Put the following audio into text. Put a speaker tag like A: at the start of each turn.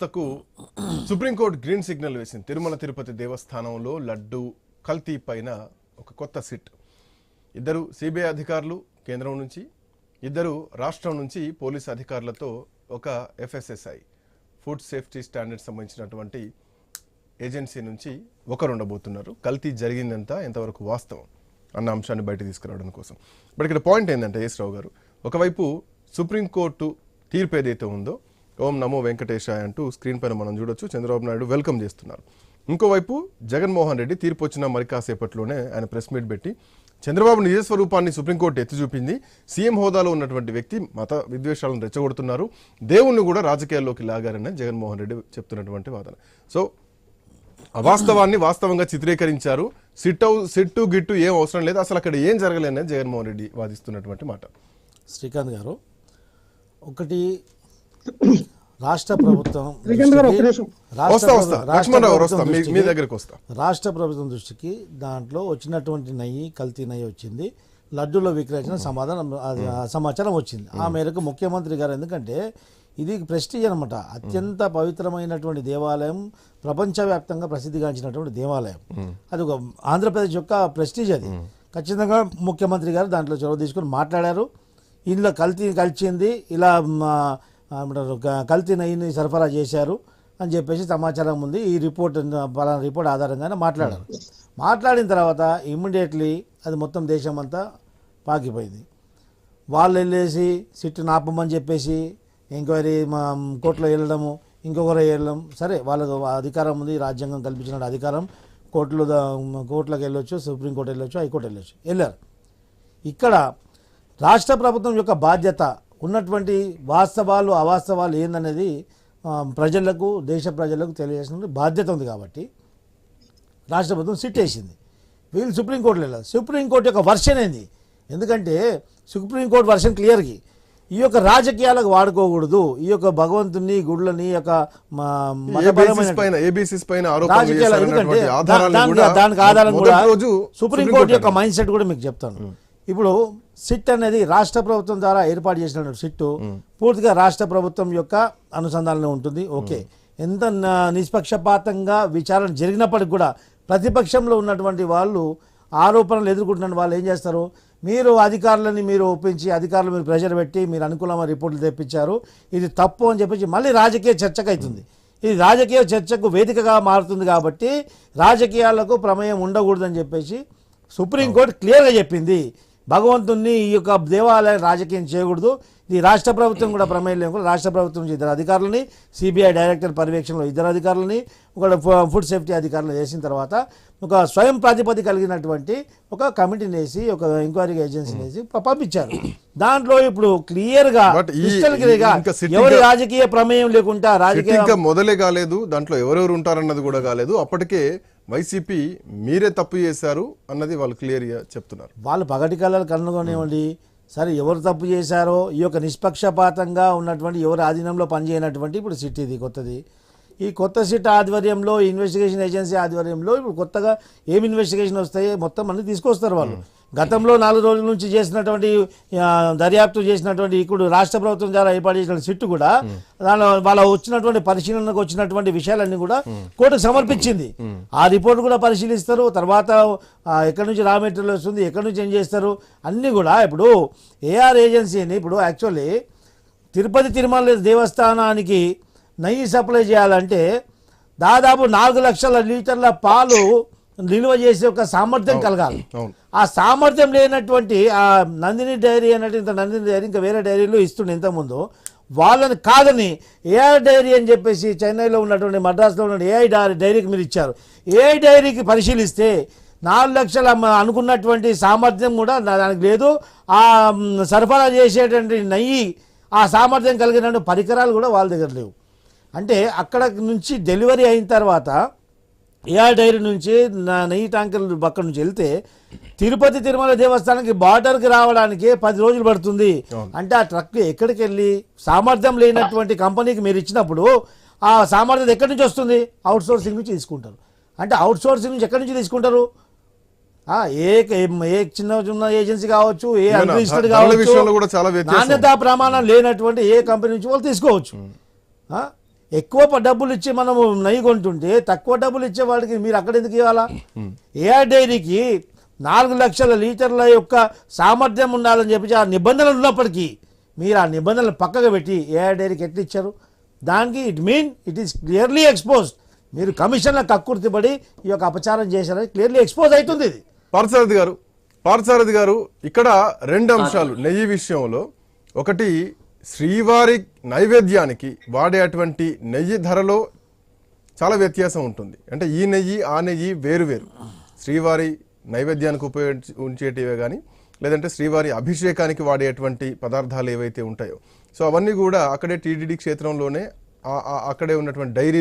A: సంస్థకు supreme court green signal వేసింది. తిరుమల తిరుపతి దేవస్థానంలో లడ్డు కల్తీ పైన ఒక కొత్త సిట్. ఇద్దరు సిబిఐ అధికారులు కేంద్రం నుంచి ఇద్దరు రాష్ట్రం నుంచి పోలీస్ అధికారులతో ఒక ఎఫ్ఎస్ఎస్ఐ ఫుడ్ సేఫ్టీ స్టాండర్డ్ సంబంధించినటువంటి ఏజెన్సీ నుంచి ఒకరు ఉండబోతున్నారు. కల్తీ జరిగిందంతా ఎంతవరకు వాస్తవం అన్న అంశాన్ని బయట తీసుకురావడం కోసం. బట్ ఇక్కడ పాయింట్ ఏంటంటే ఎస్ రావు గారు ఒకవైపు సుప్రీంకోర్టు తీర్పు ఏదైతే ఉందో ఓం నమో వెంకటేశాయ అంటూ స్క్రీన్ పైన మనం చూడొచ్చు. చంద్రబాబు నాయుడు వెల్కమ్ చేస్తున్నారు. ఇంకోవైపు జగన్మోహన్ రెడ్డి తీర్పు వచ్చిన మరి కాసేపట్లోనే ఆయన ప్రెస్ మీట్ పెట్టి చంద్రబాబు నిజ స్వరూపాన్ని సుప్రీంకోర్టు ఎత్తి చూపింది సీఎం హోదాలో ఉన్నటువంటి వ్యక్తి మత విద్వేషాలను రెచ్చగొడుతున్నారు. దేవుణ్ణి కూడా రాజకీయాల్లోకి లాగారని జగన్మోహన్ రెడ్డి చెప్తున్నటువంటి వాదన. సో అవాస్తవాన్ని వాస్తవంగా చిత్రీకరించారు. సిట్ సిట్టు గిట్టు ఏం అవసరం లేదు. అసలు అక్కడ ఏం జరగలేదని జగన్మోహన్ రెడ్డి వాదిస్తున్నటువంటి మాట.
B: శ్రీకాంత్ గారు ఒకటి రాష్ట్ర ప్రభుత్వం. రాష్ట్ర ప్రభుత్వం
A: వస్తా. మీ- మీ
B: దృష్టికి-
A: దగ్గరికి వస్తా.
B: రాష్ట్ర ప్రభుత్వం దృష్టికి దాంట్లో వచ్చినటువంటి నెయ్యి కల్తీ నెయ్యి వచ్చింది. లడ్డూలో విక్రయించిన సమాధానం సమాచారం వచ్చింది. ఆ మేరకు ముఖ్యమంత్రి గారు ఎందుకంటే ఇది ప్రెస్టీజ్ అనమాట అత్యంత పవిత్రమైనటువంటి దేవాలయం ప్రపంచవ్యాప్తంగా ప్రసిద్ధిగాంచినటువంటి దేవాలయం. అది ఒక ఆంధ్రప్రదేశ్ యొక్క ప్రెస్టీజ్ అది. ఖచ్చితంగా ముఖ్యమంత్రి గారు దాంట్లో చొరవ తీసుకొని మాట్లాడారు. ఇందులో కల్తీ కలిసింది ఇలా కల్తీ నయ్యని సరఫరా చేశారు అని చెప్పేసి సమాచారం ఉంది. ఈ రిపోర్ట్ పలానా రిపోర్ట్ ఆధారంగానే మాట్లాడారు. మాట్లాడిన తర్వాత ఇమ్మీడియట్లీ అది మొత్తం దేశం అంతా పాకిపోయింది. వాళ్ళు వెళ్ళేసి సిట్టు నాపమని చెప్పేసి ఎంక్వైరీ మా కోర్టులో వెళ్ళడము ఇంకొకరు వెళ్ళడం. సరే వాళ్ళకు అధికారం ఉంది. రాజ్యాంగం కల్పించిన అధికారం. కోర్టులో కోర్టులకు వెళ్ళొచ్చు సుప్రీంకోర్టు వెళ్ళొచ్చు హైకోర్టు వెళ్ళొచ్చు. వెళ్ళారు. ఇక్కడ రాష్ట్ర ప్రభుత్వం యొక్క బాధ్యత ఉన్నటువంటి వాస్తవాలు అవాస్తవాలు ఏందనేది ప్రజలకు దేశ ప్రజలకు తెలియజేసిన బాధ్యత ఉంది కాబట్టి రాష్ట్ర ప్రభుత్వం సిట్ వేసింది వీళ్ళు సుప్రీంకోర్టులో వెళ్ళారు. సుప్రీంకోర్టు యొక్క వర్షన్ ఏంది? ఎందుకంటే సుప్రీంకోర్టు వర్షన్ క్లియర్కి. ఈ యొక్క రాజకీయాలకు వాడుకోకూడదు. ఈ యొక్క భగవంతుని గుడ్లని ఈ యొక్క దానికి ఆధారం కూడా సుప్రీంకోర్టు యొక్క మైండ్ సెట్ కూడా మీకు చెప్తాను. ఇప్పుడు సిట్ అనేది రాష్ట్ర ప్రభుత్వం ద్వారా ఏర్పాటు చేసినటువంటి సిట్టు పూర్తిగా రాష్ట్ర ప్రభుత్వం యొక్క అనుసంధానంలో ఉంటుంది. ఓకే. ఎంత నిష్పక్షపాతంగా విచారణ జరిగినప్పటికి కూడా ప్రతిపక్షంలో ఉన్నటువంటి వాళ్ళు ఆరోపణలు ఎదుర్కొంటున్న వాళ్ళు ఏం చేస్తారు? మీరు అధికారులని మీరు ఒప్పించి అధికారులు మీరు ప్రెషర్ పెట్టి మీరు అనుకూలమైన రిపోర్టులు తెప్పించారు. ఇది తప్పు అని చెప్పేసి మళ్ళీ రాజకీయ చర్చకు అవుతుంది. ఇది రాజకీయ చర్చకు వేదికగా మారుతుంది కాబట్టి రాజకీయాలకు ప్రమేయం ఉండకూడదని చెప్పేసి సుప్రీంకోర్టు క్లియర్గా చెప్పింది. భగవంతుణ్ణి ఈ యొక్క దేవాలయం రాజకీయం చేయకూడదు. ఇది రాష్ట్ర ప్రభుత్వం కూడా ప్రమేయం లేకుండా రాష్ట్ర ప్రభుత్వం నుంచి ఇద్దరు అధికారులని సిబిఐ డైరెక్టర్ పర్యవేక్షణలో ఇద్దరు అధికారులని ఒక ఫుడ్ సేఫ్టీ అధికారులు వేసిన తర్వాత ఒక స్వయం ప్రాతిపది కలిగినటువంటి ఒక కమిటీని వేసి ఒక ఎంక్వైరీ ఏజెన్సీని వేసి ప- పంపించారు. దాంట్లో ఇప్పుడు క్లియర్గా ఎవరి రాజకీయ ప్రమేయం లేకుండా రాజకీయ
A: ఇంకా మొదలే కాలేదు. దాంట్లో ఎవరెవరు ఉంటారన్నది కూడా కాలేదు. అప్పటికే వైసీపీ మీరే తప్పు చేశారు అన్నది వాళ్ళు క్లియర్గా చెప్తున్నారు.
B: వాళ్ళు పగటి కళలు కనుగొనేవండి సరే ఎవరు తప్పు చేశారో ఈ యొక్క నిష్పక్షపాతంగా ఉన్నటువంటి ఎవరు ఆధీనంలో పనిచేయనటువంటి ఇప్పుడు సిట్ ఇది కొత్తది. ఈ కొత్త సిట్ ఆధ్వర్యంలో ఇన్వెస్టిగేషన్ ఏజెన్సీ ఆధ్వర్యంలో ఇప్పుడు కొత్తగా ఏం ఇన్వెస్టిగేషన్ వస్తాయి మొత్తం అన్ని తీసుకొస్తారు వాళ్ళు. గతంలో నాలుగు రోజుల నుంచి చేసినటువంటి దర్యాప్తు చేసినటువంటి ఇప్పుడు రాష్ట్ర ప్రభుత్వం ద్వారా ఏర్పాటు చేసిన సిట్టు కూడా దానిలో వాళ్ళ వచ్చినటువంటి పరిశీలనకు వచ్చినటువంటి విషయాలన్నీ కూడా కోర్టుకు సమర్పించింది. ఆ రిపోర్ట్ కూడా పరిశీలిస్తారు. తర్వాత ఎక్కడి నుంచి రా మెటీరియల్ వస్తుంది ఎక్కడి నుంచి ఏం చేస్తారు అన్నీ కూడా ఇప్పుడు ఏఆర్ ఏజెన్సీని ఇప్పుడు యాక్చువల్లీ తిరుపతి తిరుమల దేవస్థానానికి నెయ్యి సప్లై చేయాలంటే దాదాపు నాలుగు లక్షల లీటర్ల పాలు నిల్వ చేసే ఒక సామర్థ్యం కలగాలి. ఆ సామర్థ్యం లేనటువంటి ఆ నందిని డైరీ అన్నట్టు ఇంత నందిని డైరీ ఇంకా వేరే డైరీలు ఇస్తుండే ఇంతకుముందు. వాళ్ళని కాదని ఏఐ డైరీ అని చెప్పేసి చెన్నైలో ఉన్నటువంటి మద్రాసులో ఉన్న ఏఐ డైరీకి మీరు ఇచ్చారు. ఏఐ డైరీకి పరిశీలిస్తే నాలుగు లక్షల అనుకున్నటువంటి సామర్థ్యం కూడా దానికి లేదు. ఆ సరఫరా చేసేటువంటి నెయ్యి ఆ సామర్థ్యం కలిగిన పరికరాలు కూడా వాళ్ళ దగ్గర లేవు. అంటే అక్కడ నుంచి డెలివరీ అయిన తర్వాత ఏఆర్ డైరీ నుంచి నా నెయ్యి ట్యాంకర్లు పక్క నుంచి వెళ్తే తిరుపతి తిరుమల దేవస్థానానికి బార్డర్కి రావడానికి పది రోజులు పడుతుంది. అంటే ఆ ట్రక్ ఎక్కడికి వెళ్ళి సామర్థ్యం లేనటువంటి కంపెనీకి మీరు ఇచ్చినప్పుడు ఆ సామర్థ్యం ఎక్కడి నుంచి వస్తుంది? అవుట్ సోర్సింగ్ నుంచి తీసుకుంటారు. అంటే అవుట్ సోర్సింగ్ నుంచి ఎక్కడి నుంచి తీసుకుంటారు? ఏ ఏ చిన్న చిన్న ఏజెన్సీ కావచ్చు ఏ అన్రిజిస్టర్డ్ కావచ్చు. నాణ్యతా ప్రమాణం లేనటువంటి ఏ కంపెనీ నుంచి వాళ్ళు తీసుకోవచ్చు? ఎక్కువ డబ్బులు ఇచ్చి మనము నెయ్యి కొంటుంటే తక్కువ డబ్బులు ఇచ్చే వాళ్ళకి మీరు అక్కడ ఎందుకు ఇవ్వాలా? ఏఆర్ డైరీకి నాలుగు లక్షల లీటర్ల యొక్క సామర్థ్యం ఉండాలని చెప్పి ఆ నిబంధనలు ఉన్నప్పటికీ మీరు ఆ నిబంధనలు పక్కకు పెట్టి ఏఆర్ డైరీకి ఎట్లా ఇచ్చారు? దానికి it mean it is clearly exposed. మీరు కమిషన్ల కక్కుర్తిపడి ఈ యొక్క అపచారం చేశారని క్లియర్లీ ఎక్స్పోజ్ అవుతుంది ఇది.
A: పార్థసారథి గారు పార్థసారథి గారు ఇక్కడ రెండు అంశాలు నెయ్యి విషయంలో. ఒకటి శ్రీవారి నైవేద్యానికి వాడేటువంటి నెయ్యి ధరలో చాలా వ్యత్యాసం ఉంటుంది. అంటే ఈ నెయ్యి ఆ నెయ్యి వేరు వేరు. శ్రీవారి నైవేద్యానికి ఉపయోగించి ఉంచేటివే కానీ లేదంటే శ్రీవారి అభిషేకానికి వాడేటువంటి పదార్థాలు ఏవైతే ఉంటాయో. సో అవన్నీ కూడా అక్కడే టీడీడీ క్షేత్రంలోనే అక్కడే ఉన్నటువంటి డైరీ